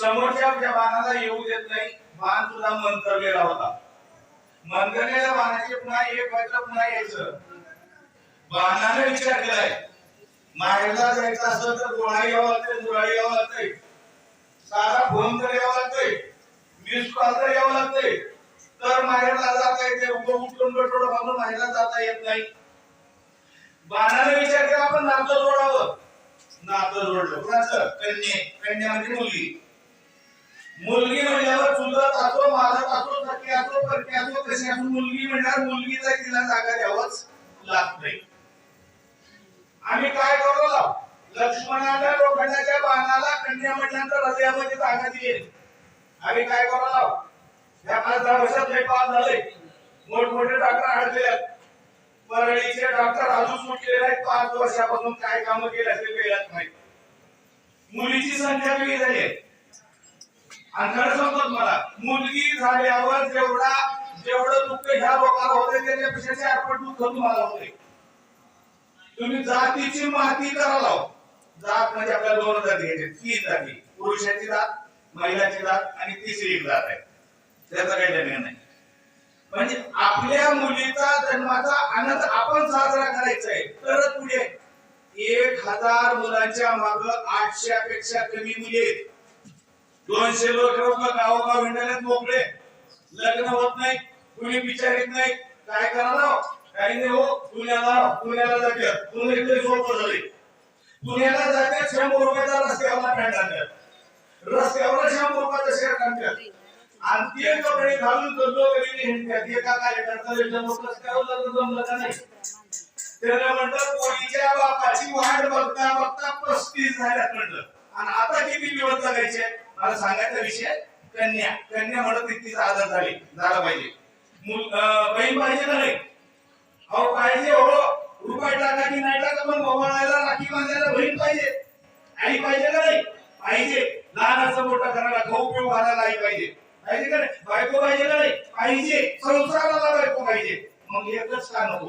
समोरच्या त्या बाणाला येऊ देत नाही बाण सुद्धा मंत्रलेला होता. मंत्रलेल्या बाणाचे पुन्हा एक व्हायचं पुन्हा यायचं. बाणाने विचार केलाय. माहेरला जायचं असं तर गोळा यावं लागतंय मुराळी यावं लागतंय. सारा फोन तर यावं लागतंय. मिस कॉल तर यावं लागतंय. तर माहेरला जाता येते उभं उठून बटोडं बांधून माहेरला जाता येत नाही. बाणाने विचार केला आपण नातं जोडावं. नातं जोडलं. कुणाचं? कन्या. कन्या म्हणजे मुलगी. मुलगी म्हणल्यावर चुलत असो माझत असो सखी असो परकी असो कशी असो मुलगी म्हणल्यावर मुलगीचा तिला जागा द्यावंच लागतंय आम्ही काय करू लक्ष्मणाला लोखंडाच्या बाणाला कन्या म्हटल्यानंतर हृदयामध्ये जागा दिली. आम्ही काय करू या पाच दहा वर्षात हे पाच झाले. मोठमोठे डॉक्टर अडकले परळीचे डॉक्टर अजून सुटलेले आहेत पाच वर्षापासून काय कामं केली असेल कळत नाही. मुलीची संख्या कमी झाली आहे. आणि खरं सांगतो मला मुलगी झाल्यावर जेवढा जेवढं दुःख ह्या लोकांना होते त्याच्यापेक्षा चार पट दुःख तुम्हाला होते तुम्ही जातीची माती करा लाव. जात म्हणजे आपल्याला दोन जाती घ्यायचे. तीन जाती. पुरुषाची जात महिलाची जात आणि तिसरी जात आहे. त्याचा काही निर्णय नाही. म्हणजे आपल्या मुलीचा जन्माचा आनंद आपण साजरा करायचा आहे. तर पुढे एक हजार मुलांच्या माग आठशे पेक्षा कमी मुली आहेत. दोनशे लोक गावोगाव हिंडण्यात मोकळे. लग्न होत नाही कुणी विचारित नाही. काय करायला काही नाही हो पुण्याला पुण्याला जातात पुणे इकडे सोपं झाले पुण्याला जातात शंभर रुपयाचा रस्त्यावर पॅन्ट आणतात रस्त्यावर शंभर रुपयाचा शर्ट आणतात आणि ते कपडे घालून करतो कधी हिंडतात. एका कार्यकर्त्याला शंभर रस्त्यावर लग्न जमलं का नाही? त्याला म्हणतात पोळीच्या बापाची वाट बघता बघता पस्तीस झाल्यात म्हणलं. आणि आता किती दिवस जगायचे? मला सांगायचा विषय कन्या. कन्या म्हणत तिचा आदर झाली. झाला पाहिजे. मुल- बहीण पाहिजे का नाही अहो पाहिजे हो. रुपये टाका की नाही टाका पण मोबाईलला राखी बांधायला बहीण पाहिजे. आई पाहिजे का नाही? पाहिजे. लहानाचं मोठा करायला खाऊ पिऊ घालायला आई पाहिजे. पाहिजे का नाही? बायको पाहिजे का नाही? पाहिजे. संसाराला बायको पाहिजे. मग एकच का नको?